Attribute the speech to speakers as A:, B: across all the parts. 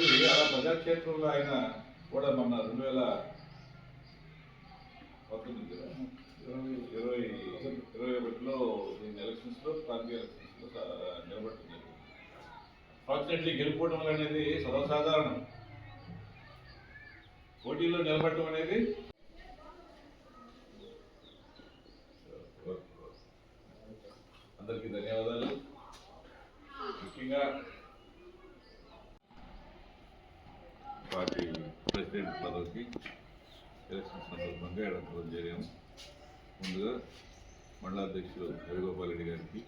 A: కాబట్టి అలా ప్రజాక్షేత్రంలో ఆయన కూడా మొన్న రెండు వేల పంతొమ్మిది ఇరవై ఇరవై ఒకటిలో దీని ఎలక్షన్స్లో ప్రాంతీయ ఎలక్షన్స్లో సా- నిలబడుతుంది ఫార్చునేట్లీ గెలుపుకోవడం అనేది సర్వసాధారణం. పోటీలో నిలబడటం అనేది అందరికీ ధన్యవాదాలు. ముఖ్యంగా పార్టీ ప్రెసిడెంట్ పదవికి ఎలక్షన్ సందర్భంగా ఎడతడం జరిగాము ముందుగా మండలాధ్యక్షులు వేణుగోపాల్ రెడ్డి గారికి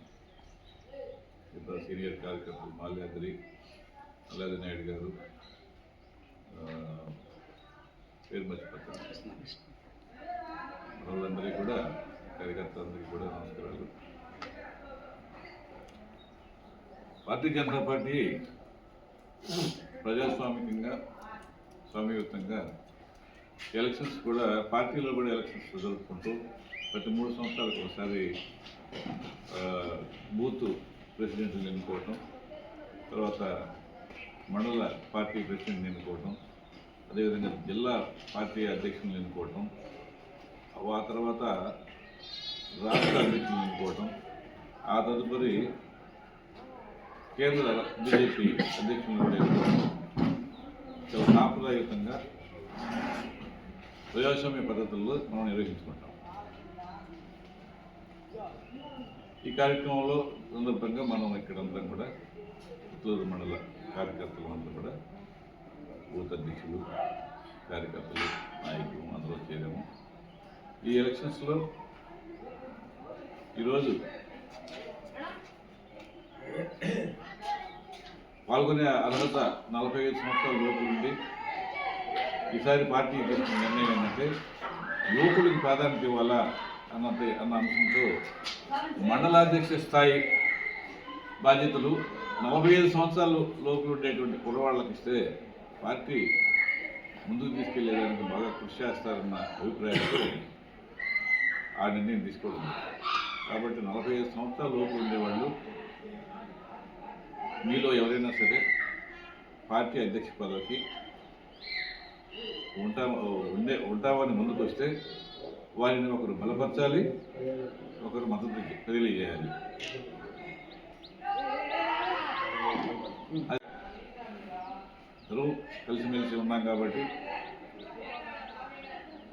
A: ఇతర సీనియర్ కార్యకర్తలు మాల్యాద్రి అల్లాది నాయుడు గారు పేరు మర్చిపోతాను. వాళ్ళందరికీ కూడా కార్యకర్తలందరికీ కూడా నమస్కారాలు. భారతీయ జనతా పార్టీ ప్రజాస్వామికంగా స్వామ్యయుతంగా ఎలక్షన్స్ కూడా పార్టీలో కూడా ఎలక్షన్స్ జరుపుకుంటూ ప్రతి మూడు సంవత్సరాలకు ఒకసారి బూత్ ప్రెసిడెంట్ని ఎన్నుకోవటం తర్వాత మండల పార్టీ ప్రెసిడెంట్ని ఎన్నుకోవటం అదేవిధంగా జిల్లా పార్టీ అధ్యక్షులను ఎన్నుకోవటం ఆ తర్వాత రాష్ట్ర అధ్యక్షులను ఎన్నుకోవటం ఆ తదుపరి కేంద్ర బీజేపీ అధ్యక్షులను కూడా చాలా సాంప్రదాయకంగా ప్రజాస్వామ్య పద్ధతుల్లో మనం నిర్వహించుకుంటాం. ఈ కార్యక్రమంలో సందర్భంగా మనం ఇక్కడంతా కూడా చిత్తూరు మండల కార్యకర్తలు అందరూ కూడా బూత్ అధ్యక్షులు కార్యకర్తలు నాయకులు అందరూ చేరాము. ఈ ఎలక్షన్స్లో ఈరోజు పాల్గొనే అర్హత నలభై ఐదు సంవత్సరాల లోపు ఉండి ఈసారి పార్టీ తీసుకున్న నిర్ణయం ఏంటంటే యువకులకు ప్రాధాన్యత ఇవ్వాలా అన్నంత అన్న అంశంతో మండలాధ్యక్ష స్థాయి బాధ్యతలు నలభై ఐదు సంవత్సరాల లోపల ఉండేటువంటి కుర్రవాళ్ళకి ఇస్తే పార్టీ ముందుకు తీసుకెళ్ళేదానికి బాగా కృషి చేస్తారన్న అభిప్రాయంతో ఆ నిర్ణయం తీసుకోవడం కాబట్టి నలభై ఐదు సంవత్సరాల లోపు ఉండేవాళ్ళు మీలో ఎవరైనా సరే పార్టీ అధ్యక్ష పదవికి ఉంటా ఉండే ఉంటామని ముందుకు వస్తే వారిని ఒకరు బలపరచాలి ఒకరు మద్దతు తెలియజేయాలి. అందరూ కలిసిమెలిసి ఉన్నాం కాబట్టి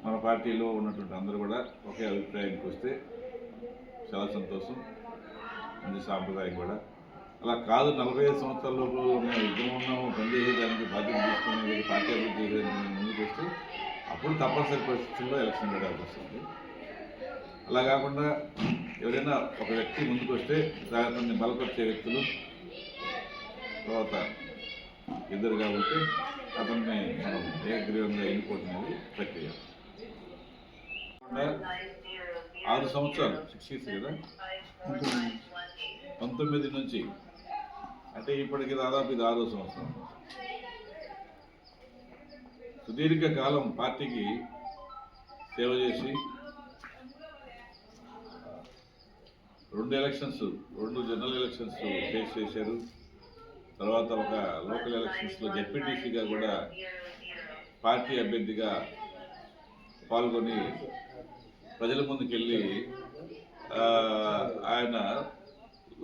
A: మన పార్టీలో ఉన్నటువంటి అందరూ కూడా ఒకే అభిప్రాయానికి వస్తే చాలా సంతోషం మంచి సాంప్రదాయం కూడా. అలా కాదు నలభై ఐదు సంవత్సరాల లోపల మేము యుద్ధం ఉన్నాము పని చేసేదానికి బాధ్యత తీసుకుని పార్టీ అభివృద్ధి చేసేదానికి ముందుకు వస్తే అప్పుడు తప్పనిసరి పరిస్థితుల్లో ఎలక్షన్ పెట్టాల్సి వస్తుంది. అలా కాకుండా ఎవరైనా ఒక వ్యక్తి ముందుకు వస్తే దాన్ని బలపరిచే వ్యక్తులు తర్వాత ఇద్దరు కాబట్టి అతన్ని మనం ఏకగ్రీవంగా ఎన్నుకోవడం అనేది ప్రక్రియ. ఆరు సంవత్సరాలు సిక్స్ ఇయర్స్ కదా? పంతొమ్మిది నుంచి అంటే ఇప్పటికి దాదాపు ఇది ఆరో సంవత్సరం. సుదీర్ఘ కాలం పార్టీకి సేవ చేసి రెండు ఎలక్షన్స్ రెండు జనరల్ ఎలక్షన్స్ ఫేస్ చేశారు. తర్వాత ఒక లోకల్ ఎలక్షన్స్లో జెడ్పీటీసీగా కూడా పార్టీ అభ్యర్థిగా పాల్గొని ప్రజల ముందుకెళ్ళి ఆయన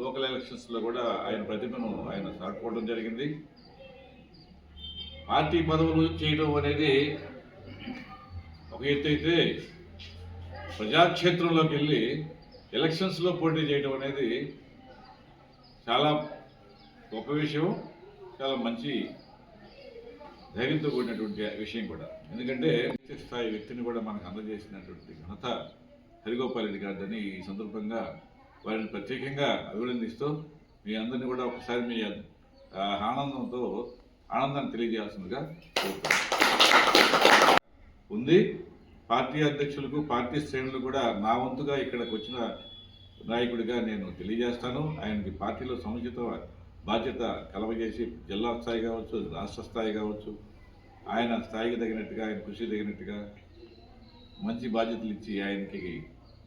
A: లోకల్ ఎలక్షన్స్లో కూడా ఆయన ప్రతిభను ఆయన సాటుకోవడం జరిగింది. పార్టీ పదవులు చేయడం అనేది ఒక ఎత్తు అయితే ప్రజాక్షేత్రంలోకి వెళ్ళి ఎలక్షన్స్లో పోటీ చేయడం అనేది చాలా గొప్ప విషయం చాలా మంచి ధైర్యంతో కూడినటువంటి విషయం కూడా. ఎందుకంటే వ్యక్తి స్థాయి వ్యక్తిని కూడా మనకు అందజేసినటువంటి ఘనత హరిగోపాల్ రెడ్డి గారిని ఈ సందర్భంగా వారిని ప్రత్యేకంగా అభినందిస్తూ మీ అందరినీ కూడా ఒకసారి మీ ఆనందంతో ఆనందాన్ని తెలియజేయాల్సిందిగా కోరుతాను ఉంది పార్టీ అధ్యక్షులకు పార్టీ శ్రేణులు కూడా నా వంతుగా ఇక్కడికి వచ్చిన నాయకుడిగా నేను తెలియజేస్తాను. ఆయనకి పార్టీలో సముచిత బాధ్యత కలవజేసి జిల్లా స్థాయి కావచ్చు రాష్ట్ర స్థాయి కావచ్చు ఆయన స్థాయికి తగినట్టుగా ఆయన కృషి తగినట్టుగా మంచి బాధ్యతలు ఇచ్చి ఆయనకి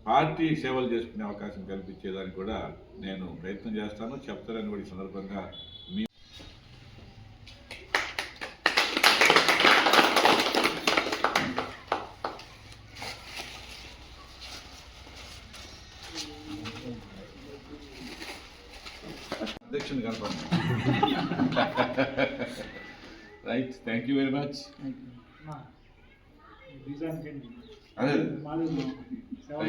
A: పార్టీ సేవలు చేసుకునే అవకాశం కల్పించేదానికి కూడా నేను ప్రయత్నం చేస్తాను. చెప్తారని కూడా ఈ సందర్భంగా మీ అధ్యక్షుని కనపడండి right thank you very much.
B: 马六，马，